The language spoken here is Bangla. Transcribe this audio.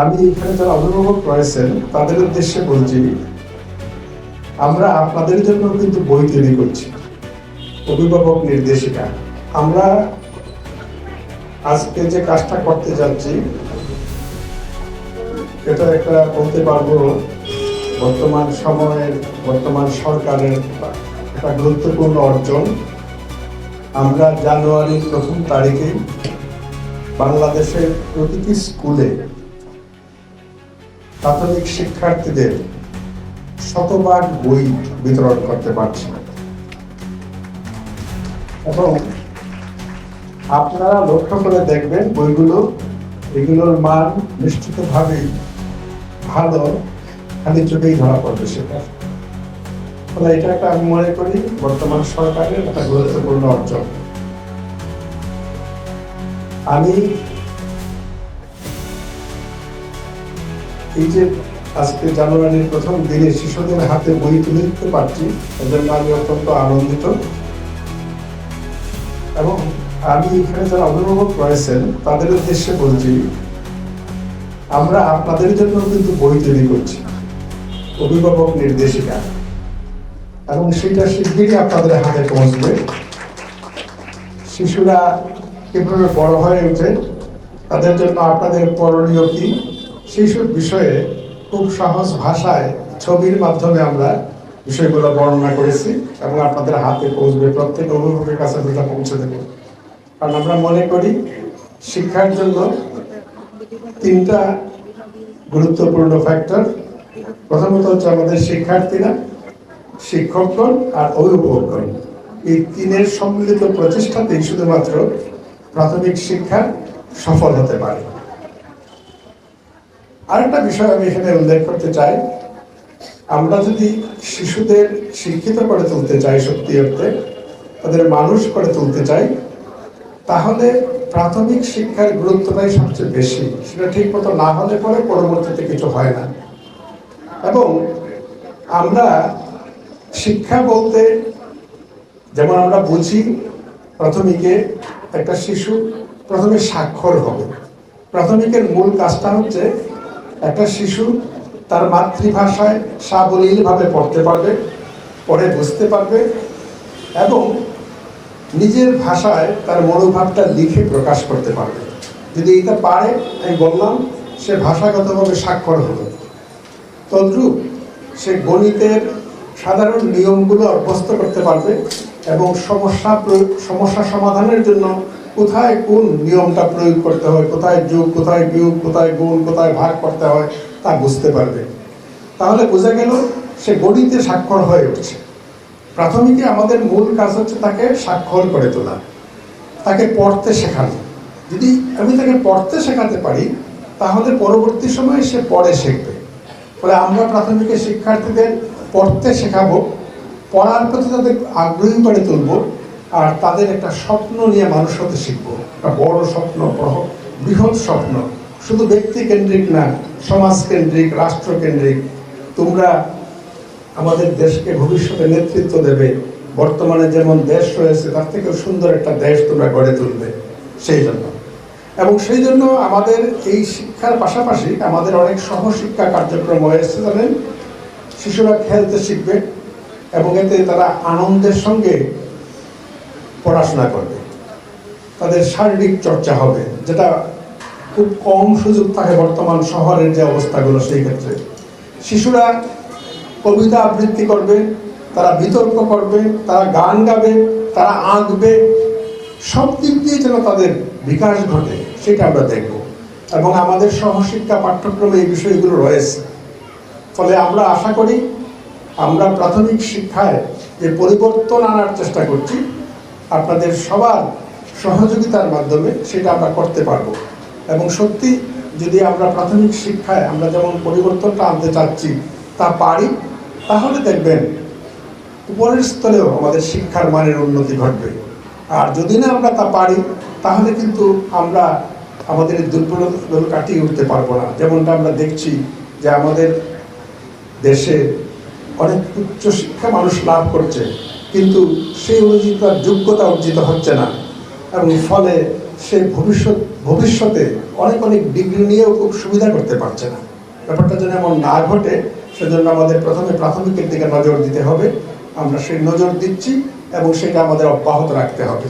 আমি এখানে যারা অভিভাবক রয়েছেন, তাদের উদ্দেশ্যে বলছি, আমরা আপনাদের জন্য কিন্তু বই তৈরি করছি। অভিভাবক নির্দেশিকা। আমরা আজকে যে কাজটা করতে যাচ্ছি, এটা একটা বলতে পারব, বর্তমান সময়ের, বর্তমান সরকারের একটা গুরুত্বপূর্ণ অর্জন। আমরা জানুয়ারির প্রথম তারিখে বাংলাদেশের প্রতিটি স্কুলে প্রাথমিক শিক্ষার্থীদের শতভাগ বই বিতরণ করতে পারছি এবং আপনারা লক্ষ্য করে দেখবেন বইগুলো, এগুলোর মান নিশ্চিতভাবেই ভালো, খালি চোখেই ধরা পড়বে সেটা। এটা একটা আমি মনে করি বর্তমান সরকারের একটা গুরুত্বপূর্ণ অর্জন। আমি এই যে আজকে জানুয়ারির প্রথম দিনে শিশুদের হাতে বই তুলে দিতে পারছি এজন্য আমি অত্যন্ত আনন্দিত। এবং আমি এখানে যারা অভিভাবক রয়েছেন, তাদের উদ্দেশ্যে বলছি, আমরা আপনাদের জন্য কিন্তু বই তৈরি করছি, অভিভাবক নির্দেশিকা। এবং সেটা শিগগিরই আপনাদের হাতে পৌঁছবে। শিশুরা কীভাবে বড় হয়ে ওঠে, তাদের জন্য আপনাদের করণীয় কি? সেইসব বিষয়ে খুব সহজ ভাষায় ছবির মাধ্যমে আমরা বিষয়গুলো বর্ণনা করেছি এবং আপনাদের হাতে পৌঁছবে, প্রত্যেক অভিভাবকের কাছে আমরা পৌঁছে দেব। কারণ আমরা মনে করি শিক্ষার জন্য তিনটা গুরুত্বপূর্ণ ফ্যাক্টর প্রথমত হচ্ছে আমাদের শিক্ষার্থীরা, শিক্ষকগণ আর অভিভাবকগণ। এই তিনের সম্মিলিত প্রচেষ্টাতেই শুধুমাত্র প্রাথমিক শিক্ষা সফল হতে পারে। আরেকটা বিষয় আমি এখানে উল্লেখ করতে চাই। আমরা যদি শিশুদের শিক্ষিত করে তুলতে চাই সত্যি অর্থে, তাদের মানুষ করে তুলতে চাই, তাহলে প্রাথমিক শিক্ষার গুরুত্বটাই সবচেয়ে বেশি। সেটা ঠিক মতো না হলে পরে পরবর্তীতে কিছু হয় না। এবং আমরা শিক্ষা বলতে যেমন আমরা বুঝি, প্রাথমিকে একটা শিশু প্রথমে স্বাক্ষর হবে। প্রাথমিকের মূল কাজটা হচ্ছে একটা শিশু তার মাতৃভাষায় সাবলীলভাবে পড়তে পারবে, পড়ে বুঝতে পারবে, এবং নিজের ভাষায় তার মনোভাবটা লিখে প্রকাশ করতে পারবে। যদি এটা পারে, আমি বললাম, সে ভাষাগতভাবে স্বাক্ষর হবে তদ্রূপ সে গণিতের সাধারণ নিয়মগুলো অভ্যস্ত করতে পারবে এবং সমস্যা সমস্যা সমাধানের জন্য কোথায় কোন নিয়মটা প্রয়োগ করতে হয়? কোথায় যোগ, কোথায় বিয়োগ, কোথায় গুণ, কোথায় ভাগ করতে হয় তা বুঝতে পারবে। তাহলে বোঝা গেল সে গণিতে স্বাক্ষর হয়ে উঠছে। প্রাথমিকে আমাদের মূল কাজ হচ্ছে তাকে স্বাক্ষর করে তোলা। তাকে পড়তে শেখানো। যদি আমি তাকে পড়তে শেখাতে পারি, তাহলে পরবর্তী সময়ে সে পড়ে শিখবে। ফলে আমরা প্রাথমিকের শিক্ষার্থীদের পড়তে শেখাবো, পড়ার প্রতি তাদের আগ্রহী করে তুলব আর তাদের একটা স্বপ্ন নিয়ে মানুষ হতে শিখব। একটা বড় স্বপ্ন বৃহৎ স্বপ্ন। শুধু ব্যক্তি কেন্দ্রিক না, সমাজ কেন্দ্রিক, রাষ্ট্র কেন্দ্রিক। তোমরা আমাদের দেশকে ভবিষ্যতে নেতৃত্ব দেবে। বর্তমানে যেমন দেশ রয়েছে, তার থেকেও সুন্দর একটা দেশ তোমরা গড়ে তুলবে। সেই জন্য। এবং সেই জন্য আমাদের এই শিক্ষার পাশাপাশি আমাদের অনেক সহশিক্ষা কার্যক্রম হয়েছে, জানেন? শিশুরা খেলতে শিখবে এবং এতে তারা আনন্দের সঙ্গে পড়াশোনা করবে। তাদের শারীরিক চর্চা হবে, যেটা খুব কম সুযোগ থাকে বর্তমান শহরের যে অবস্থাগুলো সেই ক্ষেত্রে। শিশুরা কবিতা আবৃত্তি করবে, তারা বিতর্ক করবে, তারা গান গাবে, তারা আঁকবে, সব দিক দিয়ে যেন তাদের বিকাশ ঘটে, সেটা আমরা দেখব। এবং আমাদের সহশিক্ষা পাঠ্যক্রমে এই বিষয়গুলো রয়েছে। ফলে আমরা আশা করি, আমরা প্রাথমিক শিক্ষায় যে পরিবর্তন আনার চেষ্টা করছি। আপনাদের সবার সহযোগিতার মাধ্যমে সেটা আমরা করতে পারব। এবং সত্যি যদি আমরা প্রাথমিক শিক্ষায় আমরা যেমন পরিবর্তনটা আনতে চাচ্ছি তা পারি, তাহলে দেখবেন উপরের স্তরেও আমাদের শিক্ষার মানের উন্নতি ঘটবে। আর যদি না আমরা তা পারি, তাহলে কিন্তু আমরা আমাদের দুর্বলতাগুলো কাটিয়ে উঠতে পারব না। যেমনটা আমরা দেখছি যে আমাদের দেশে অনেক উচ্চ শিক্ষা মানুষ লাভ করছে। কিন্তু সেই অনুযায়ী তার যোগ্যতা অর্জিত হচ্ছে না। এবং ফলে সে ভবিষ্যৎ, ভবিষ্যতে অনেক অনেক ডিগ্রি নিয়েও খুব সুবিধা করতে পারছে না। ব্যাপারটা যেন এমন না ঘটে, সেজন্য আমাদের প্রথমে প্রাথমিকের দিকে নজর দিতে হবে। আমরা সেই নজর দিচ্ছি এবং সেটা আমাদের অব্যাহত রাখতে হবে।